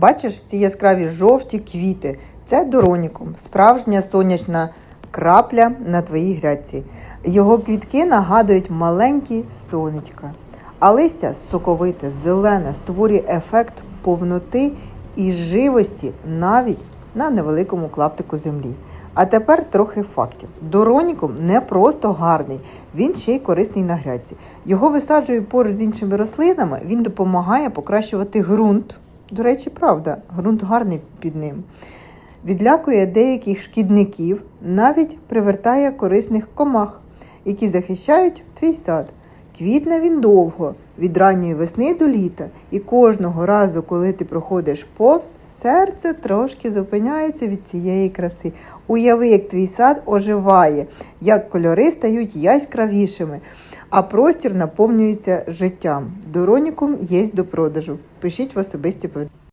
Бачиш ці яскраві жовті квіти. Це доронікум, справжня сонячна крапля на твоїй грядці. Його квітки нагадують маленькі сонечка. А листя соковите, зелене, створює ефект повноти і живості навіть на невеликому клаптику землі. А тепер трохи фактів. Доронікум не просто гарний, він ще й корисний на грядці. Його висаджують поруч з іншими рослинами, він допомагає покращувати ґрунт. До речі, правда, ґрунт гарний під ним. Відлякує деяких шкідників, навіть привертає корисних комах, які захищають твій сад. Квітне він довго, від ранньої весни до літа, і кожного разу, коли ти проходиш повз, серце трошки зупиняється від цієї краси. Уяви, як твій сад оживає, як кольори стають яскравішими, а простір наповнюється життям. Доронікум є до продажу. Пишіть в особисті повідомлення.